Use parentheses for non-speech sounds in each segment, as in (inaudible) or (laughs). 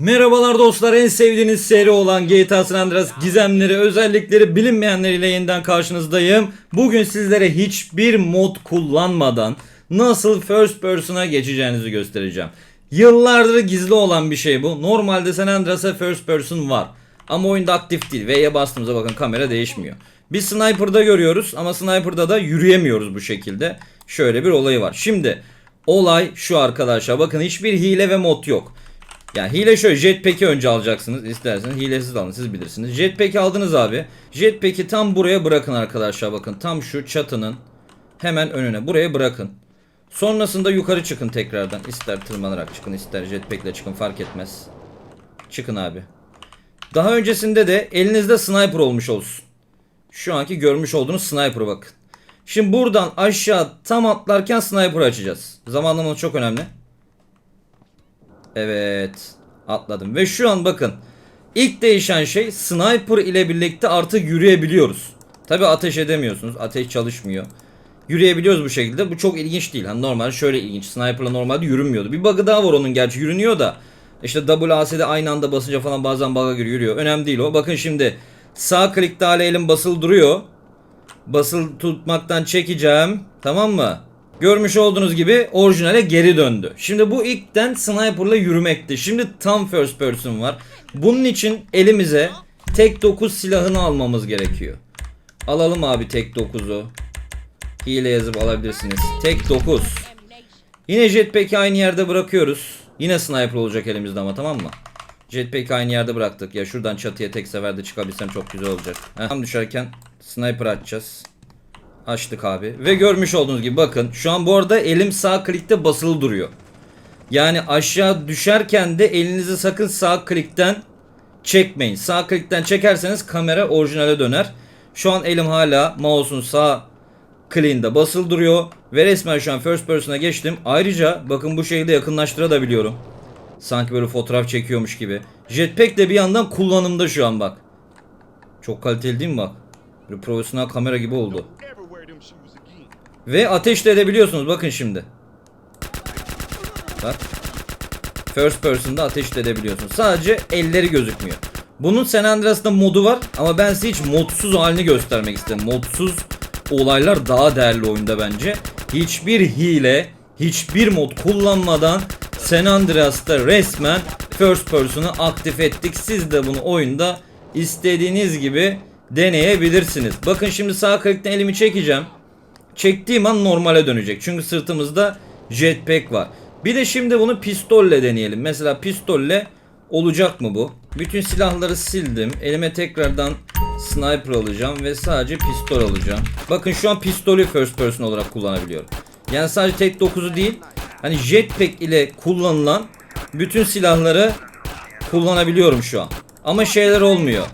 Merhabalar dostlar en sevdiğiniz seri olan GTA San Andreas gizemleri özellikleri bilinmeyenleriyle yeniden karşınızdayım. Bugün sizlere hiçbir mod kullanmadan nasıl first person'a geçeceğinizi göstereceğim. Yıllardır gizli olan bir şey bu. Normalde San Andreas'a first person var. Ama oyunda aktif değil. V'ye bastığımızda bakın kamera değişmiyor. Biz sniper'da görüyoruz ama sniper'da da yürüyemiyoruz bu şekilde. Şöyle bir olayı var. Şimdi olay şu arkadaşlar bakın hiçbir hile ve mod yok. Yani hile şöyle jetpack'i önce alacaksınız isterseniz hilesiz alın siz bilirsiniz. Jetpack'i aldınız abi. Jetpack'i tam buraya bırakın arkadaşlar bakın tam şu çatının hemen önüne buraya bırakın. Sonrasında yukarı çıkın tekrardan. İster tırmanarak çıkın ister jetpack'le çıkın fark etmez. Çıkın abi. Daha öncesinde de elinizde sniper olmuş olsun. Şu anki görmüş olduğunuz sniper bakın. Şimdi buradan aşağı tam atlarken sniper açacağız. Zamanlamanız çok önemli. Evet. Atladım. Ve şu an bakın. ilk değişen şey sniper ile birlikte artık yürüyebiliyoruz. Tabi ateş edemiyorsunuz. Ateş çalışmıyor. Yürüyebiliyoruz bu şekilde. Bu çok ilginç değil. Hani normal şöyle ilginç. Sniper'la normalde yürünmüyordu. Bir bug'ı daha var onun gerçi yürünüyor da. İşte WAS'de aynı anda basınca falan bazen bug'a giriyor yürüyor. Önemli değil o. Bakın şimdi sağ klikte hala elim basılı duruyor. Basılı tutmaktan çekeceğim. Tamam mı? Görmüş olduğunuz gibi orijinale geri döndü. Şimdi bu ilkten sniper'la yürümekti. Şimdi tam first person var. Bunun için elimize tek 9 silahını almamız gerekiyor. Alalım abi tek 9'u. Hile yazıp alabilirsiniz. Tek 9. Yine jetpack'i aynı yerde bırakıyoruz. Yine sniper olacak elimizde ama tamam mı? Jetpack'i aynı yerde bıraktık. Ya şuradan çatıya tek seferde çıkabilsem çok güzel olacak. Heh, Tam düşerken sniper açacağız. Açtık abi. Ve görmüş olduğunuz gibi bakın. Şu an bu arada elim sağ klikte basılı duruyor. Yani aşağı düşerken de elinizi sakın sağ klikten çekmeyin. Sağ klikten çekerseniz kamera orijinale döner. Şu an elim hala mouse'un sağ kliğinde basılı duruyor. Ve resmen şu an first person'a geçtim. Ayrıca bakın bu şekilde yakınlaştırabiliyorum. Sanki böyle fotoğraf çekiyormuş gibi. Jetpack de bir yandan kullanımda şu an bak. Çok kaliteli değil mi bak? Böyle profesyonel kamera gibi oldu. Ve ateş de edebiliyorsunuz bakın şimdi. Bak. First person'da ateş de edebiliyorsunuz. Sadece elleri gözükmüyor. Bunun San Andreas'ta modu var ama ben size hiç modsuz halini göstermek istedim. Modsuz olaylar daha değerli oyunda bence. Hiçbir hile, hiçbir mod kullanmadan San Andreas'ta resmen first person'ı aktif ettik. Siz de bunu oyunda istediğiniz gibi deneyebilirsiniz. Bakın şimdi sağ klikten elimi çekeceğim. Çektiğim an normale dönecek. Çünkü sırtımızda jetpack var. Bir de şimdi bunu pistolle deneyelim. Mesela pistolle olacak mı bu? Bütün silahları sildim. Elime tekrardan sniper alacağım ve sadece pistol alacağım. Bakın şu an pistolü first person olarak kullanabiliyorum. Yani sadece tek 9'u değil. Hani jetpack ile kullanılan bütün silahları kullanabiliyorum şu an. Ama şeyler olmuyor.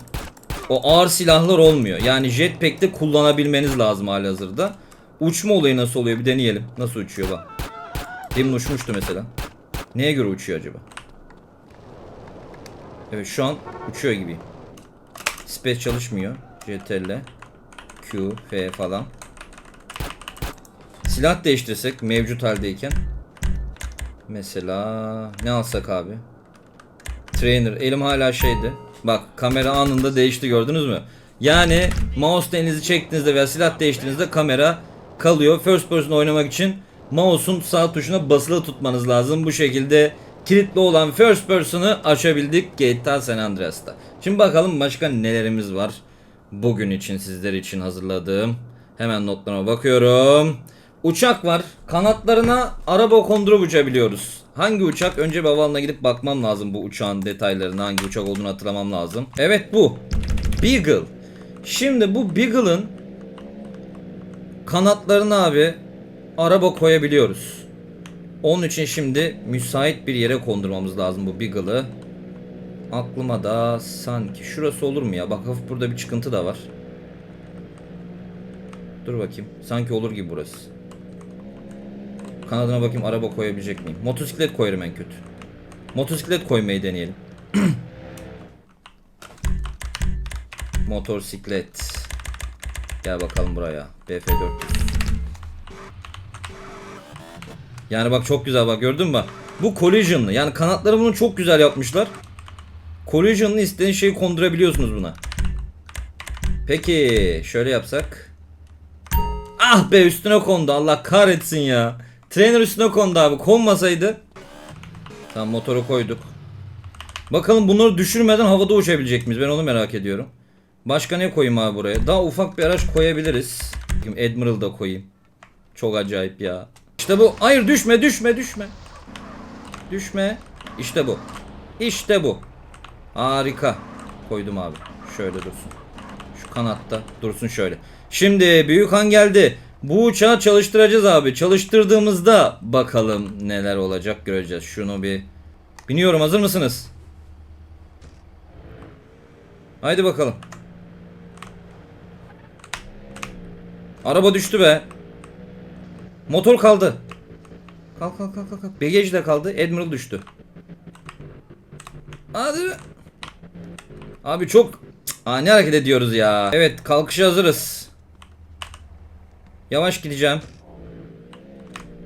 O ağır silahlar olmuyor. Yani jetpack'te kullanabilmeniz lazım halihazırda. Uçma olayı nasıl oluyor bir deneyelim. Nasıl uçuyor bak. Demin uçmuştu mesela. Neye göre uçuyor acaba? Evet şu an uçuyor gibiyim. Space çalışmıyor. CTRL. Q, F falan. Silah değiştirsek mevcut haldeyken. Mesela ne alsak abi? Trainer. Elim hala şeydi. Bak kamera anında değişti gördünüz mü? Yani mouse elinizi çektiğinizde veya silah değiştiğinizde kamera kalıyor. First person oynamak için mouse'un sağ tuşuna basılı tutmanız lazım. Bu şekilde kilitli olan first person'ı açabildik GTA San Andreas'ta. Şimdi bakalım başka nelerimiz var. Bugün için sizler için hazırladığım. Hemen notlarıma bakıyorum. Uçak var. Kanatlarına araba kondurup uçabiliyoruz. Hangi uçak? Önce havalına gidip bakmam lazım bu uçağın detaylarına. Hangi uçak olduğunu hatırlamam lazım. Evet bu. Beagle. Şimdi bu Beagle'ın kanatlarına abi araba koyabiliyoruz. Onun için şimdi müsait bir yere kondurmamız lazım bu Beagle'ı. Aklıma da sanki şurası olur mu ya? Bak hafif burada bir çıkıntı da var. Dur bakayım. Sanki olur gibi burası. Kanadına bakayım araba koyabilecek miyim? Motosiklet koyarım en kötü. Motosiklet koymayı deneyelim. (clears throat) Motosiklet. Gel bakalım buraya. BF400. Yani bak çok güzel bak gördün mü? Bu collision'lı. Yani kanatları bunu çok güzel yapmışlar. Collision'ın istediğin şeyi kondurabiliyorsunuz buna. Peki şöyle yapsak. Ah be üstüne kondu Allah kahretsin ya. Trainer üstüne kondu abi konmasaydı. Tamam motoru koyduk. Bakalım bunları düşürmeden havada uçabilecek miyiz? Ben onu merak ediyorum. Başka ne koyayım abi buraya? Daha ufak bir araç koyabiliriz. Admiral da koyayım. Çok acayip ya. İşte bu. Hayır düşme düşme düşme. Düşme. İşte bu. İşte bu. Harika. Koydum abi. Şöyle dursun. Şu kanatta dursun şöyle. Şimdi büyük han geldi. Bu uçağı çalıştıracağız abi. Çalıştırdığımızda bakalım neler olacak göreceğiz. Şunu bir biniyorum. Hazır mısınız? Haydi bakalım. Araba düştü be. Motor kaldı. Kalk kalk kalk kalk. Bagage de kaldı. Admiral düştü. Hadi. Abi çok ani hareket ediyoruz ya. Evet kalkışa hazırız. Yavaş gideceğim.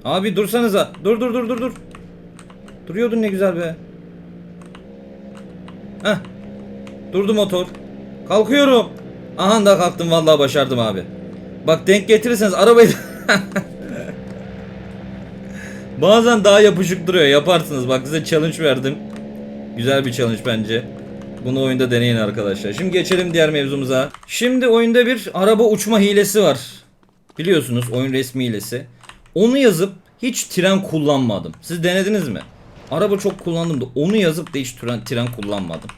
Abi dursanıza. Dur dur dur dur dur. Duruyordun ne güzel be. Heh. Durdu motor. Kalkıyorum. Aha da kalktım vallahi başardım abi. Bak denk getirirseniz arabayı (laughs) Bazen daha yapışık duruyor. Yaparsınız. Bak size challenge verdim. Güzel bir challenge bence. Bunu oyunda deneyin arkadaşlar. Şimdi geçelim diğer mevzumuza. Şimdi oyunda bir araba uçma hilesi var. Biliyorsunuz oyun resmi hilesi. Onu yazıp hiç tren kullanmadım. Siz denediniz mi? Araba çok kullandım da onu yazıp da hiç tren, tren kullanmadım.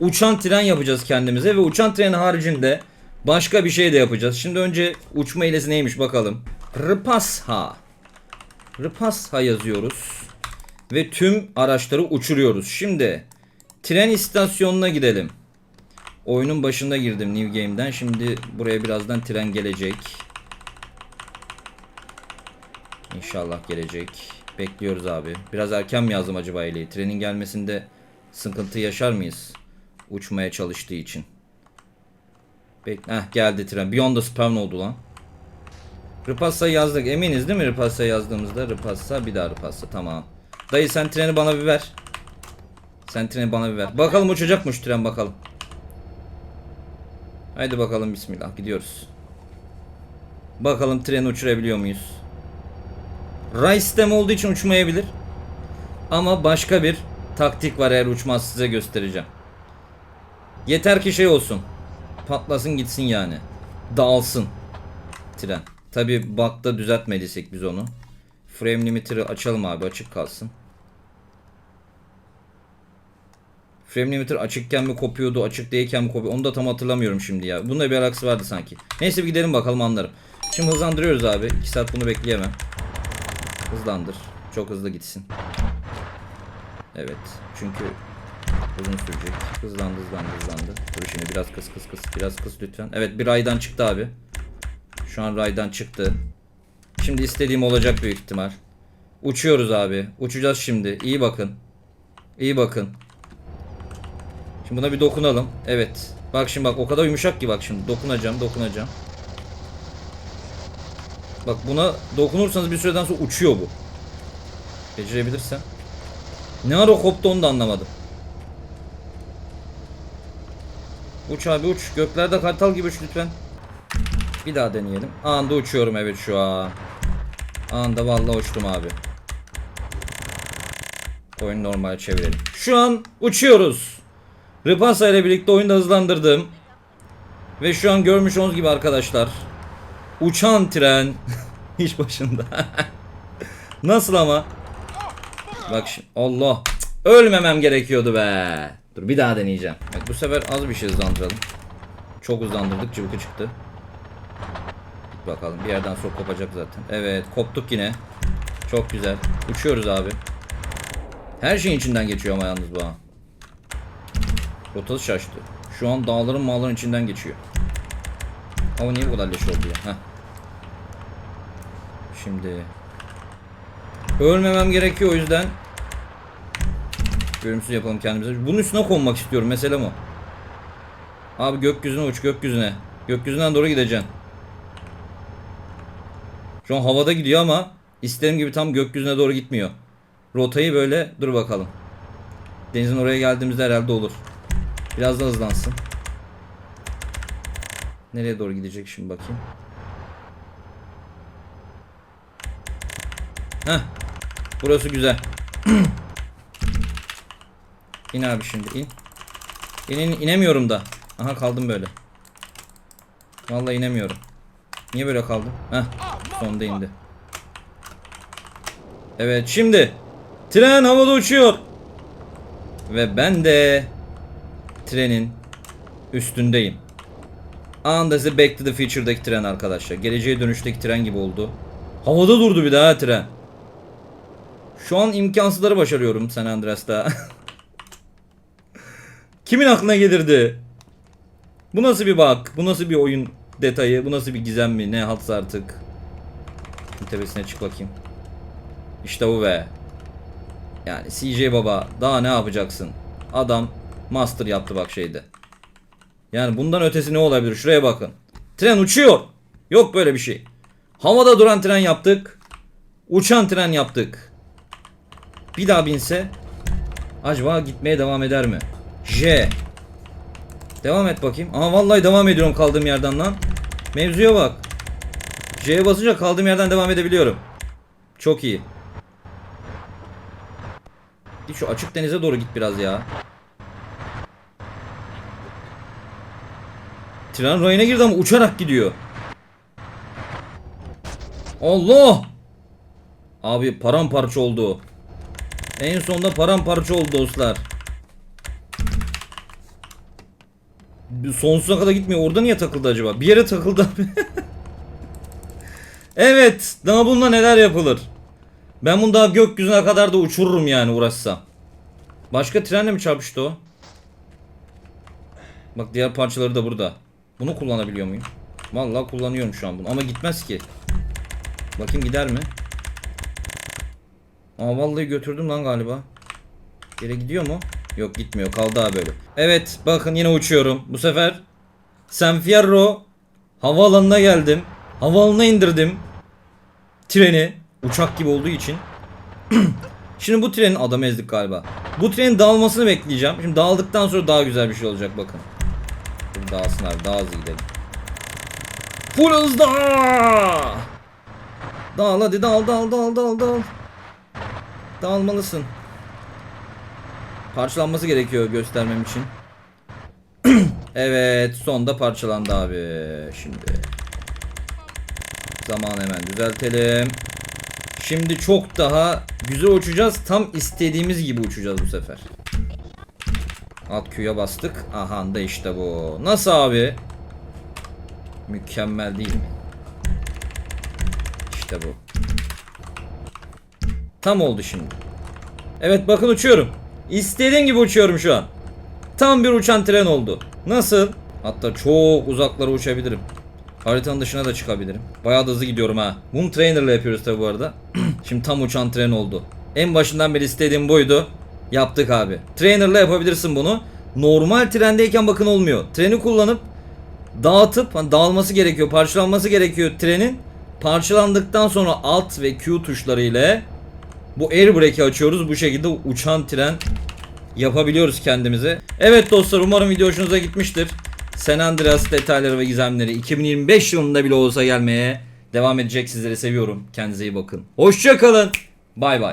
Uçan tren yapacağız kendimize ve uçan trenin haricinde başka bir şey de yapacağız. Şimdi önce uçma hilesi neymiş bakalım. Rpasha. Rpasha yazıyoruz. Ve tüm araçları uçuruyoruz. Şimdi tren istasyonuna gidelim. Oyunun başında girdim New Game'den. Şimdi buraya birazdan tren gelecek. İnşallah gelecek. Bekliyoruz abi. Biraz erken mi yazdım acaba ile? Trenin gelmesinde sıkıntı yaşar mıyız? Uçmaya çalıştığı için. Bek Heh, geldi tren. Bir anda spawn oldu lan. Rıpassa yazdık. Eminiz değil mi Rıpassa yazdığımızda? Rıpassa bir daha Rıpassa. Tamam. Dayı sen treni bana bir ver. Sen treni bana bir ver. Bakalım uçacak mı şu tren bakalım. Haydi bakalım bismillah gidiyoruz. Bakalım treni uçurabiliyor muyuz? Ray sistemi olduğu için uçmayabilir. Ama başka bir taktik var eğer uçmaz size göstereceğim. Yeter ki şey olsun. Patlasın gitsin yani. Dağılsın tren. Tabi bug'da düzeltmediysek biz onu. Frame limiter'ı açalım abi açık kalsın. Frame limiter açıkken mi kopuyordu, açık değilken mi kopuyordu? Onu da tam hatırlamıyorum şimdi ya. Bunda bir alakası vardı sanki. Neyse bir gidelim bakalım anlarım. Şimdi hızlandırıyoruz abi. 2 saat bunu bekleyemem. Hızlandır. Çok hızlı gitsin. Evet. Çünkü uzun sürecek. Hızlandı hızlandı hızlandı. Dur şimdi biraz kıs kıs kıs. Biraz kıs lütfen. Evet bir raydan çıktı abi. Şu an raydan çıktı. Şimdi istediğim olacak büyük ihtimal. Uçuyoruz abi. Uçacağız şimdi. İyi bakın. İyi bakın. Şimdi buna bir dokunalım. Evet. Bak şimdi bak o kadar yumuşak ki bak şimdi. Dokunacağım dokunacağım. Bak buna dokunursanız bir süreden sonra uçuyor bu. Becerebilirsem. Ne ara koptu onu da anlamadım. Uç abi uç. Göklerde kartal gibi uç lütfen. Bir daha deneyelim. Anda uçuyorum evet şu an. Anda vallahi uçtum abi. Oyun normal çevirelim. Şu an uçuyoruz. Ripasa ile birlikte oyunu da hızlandırdım. Ve şu an görmüş olduğunuz gibi arkadaşlar. Uçan tren (laughs) iş başında. (laughs) Nasıl ama? Bak şimdi Allah. Ölmemem gerekiyordu be. Dur bir daha deneyeceğim. Evet, bu sefer az bir şey hızlandıralım. Çok hızlandırdık cıvıkı çıktı. Bakalım bir yerden sonra kopacak zaten. Evet koptuk yine. Çok güzel. Uçuyoruz abi. Her şeyin içinden geçiyor ama yalnız bu ha. Rotası şaştı. Şu an dağların mağların içinden geçiyor. Ama niye bu kadar leş oldu ya? Heh. Şimdi Ölmemem gerekiyor o yüzden Görümsüz yapalım kendimize. Bunun üstüne konmak istiyorum mesela o. Abi gökyüzüne uç gökyüzüne. Gökyüzünden doğru gideceksin. Şu an havada gidiyor ama istediğim gibi tam gökyüzüne doğru gitmiyor. Rotayı böyle dur bakalım. Denizin oraya geldiğimizde herhalde olur. Biraz da hızlansın. Nereye doğru gidecek şimdi bakayım. Heh. Burası güzel. (clears throat) İn abi şimdi in. İn, in inemiyorum da. Aha kaldım böyle. Vallahi inemiyorum. Niye böyle kaldım? Heh. Sonda indi. Evet şimdi. Tren havada uçuyor. Ve ben de trenin üstündeyim. Anında size Back to the Future'daki tren arkadaşlar. Geleceğe dönüşteki tren gibi oldu. Havada durdu bir daha tren. Şu an imkansızları başarıyorum San Andreas'ta. (laughs) Kimin aklına gelirdi? Bu nasıl bir bak? Bu nasıl bir oyun detayı? Bu nasıl bir gizem mi? Ne hatsa artık. Tepesine çık bakayım. İşte bu be. Yani CJ baba daha ne yapacaksın? Adam master yaptı bak şeyde. Yani bundan ötesi ne olabilir? Şuraya bakın. Tren uçuyor. Yok böyle bir şey. Havada duran tren yaptık. Uçan tren yaptık. Bir daha binse acaba gitmeye devam eder mi? J. Devam et bakayım. Aa vallahi devam ediyorum kaldığım yerden lan. Mevzuya bak. J'ye basınca kaldığım yerden devam edebiliyorum. Çok iyi. Git şu açık denize doğru git biraz ya. Tren rayına girdi ama uçarak gidiyor. Allah! Abi paramparça oldu. En sonunda paramparça oldu dostlar. Sonsuza kadar gitmiyor. Orada niye takıldı acaba? Bir yere takıldı (laughs) evet. Daha bununla neler yapılır? Ben bunu daha gökyüzüne kadar da uçururum yani uğraşsam. Başka trenle mi çarpıştı o? Bak diğer parçaları da burada. Bunu kullanabiliyor muyum? Vallahi kullanıyorum şu an bunu ama gitmez ki. Bakayım gider mi? Aa vallahi götürdüm lan galiba. Yere gidiyor mu? Yok gitmiyor kaldı ha böyle. Evet bakın yine uçuyorum. Bu sefer San havaalanına geldim. Havaalanına indirdim. Treni uçak gibi olduğu için. (clears throat) Şimdi bu trenin adamı ezdik galiba. Bu trenin dağılmasını bekleyeceğim. Şimdi dağıldıktan sonra daha güzel bir şey olacak bakın. Dur dağılsın abi daha hızlı gidelim. Full hızda! Dağıl hadi dağıl dağıl dağıl dağıl dağıl. Dağılmalısın. Parçalanması gerekiyor göstermem için. (clears throat) evet sonda parçalandı abi. Şimdi. Zaman hemen düzeltelim. Şimdi çok daha güzel uçacağız. Tam istediğimiz gibi uçacağız bu sefer. Alt Q'ya bastık. Aha da işte bu. Nasıl abi? Mükemmel değil mi? İşte bu. Tam oldu şimdi. Evet bakın uçuyorum. İstediğim gibi uçuyorum şu an. Tam bir uçan tren oldu. Nasıl? Hatta çok uzaklara uçabilirim. Haritanın dışına da çıkabilirim. Bayağı da hızlı gidiyorum ha. Bunu trainer'la yapıyoruz tabi bu arada. (clears throat) Şimdi tam uçan tren oldu. En başından beri istediğim buydu. Yaptık abi. Trainer'la yapabilirsin bunu. Normal trendeyken bakın olmuyor. Treni kullanıp dağıtıp hani dağılması gerekiyor, parçalanması gerekiyor trenin. Parçalandıktan sonra alt ve Q tuşları ile bu air brake'i açıyoruz. Bu şekilde uçan tren yapabiliyoruz kendimize. Evet dostlar umarım video hoşunuza gitmiştir. San Andreas detayları ve gizemleri 2025 yılında bile olsa gelmeye devam edecek. Sizleri seviyorum. Kendinize iyi bakın. Hoşçakalın. Bay bay.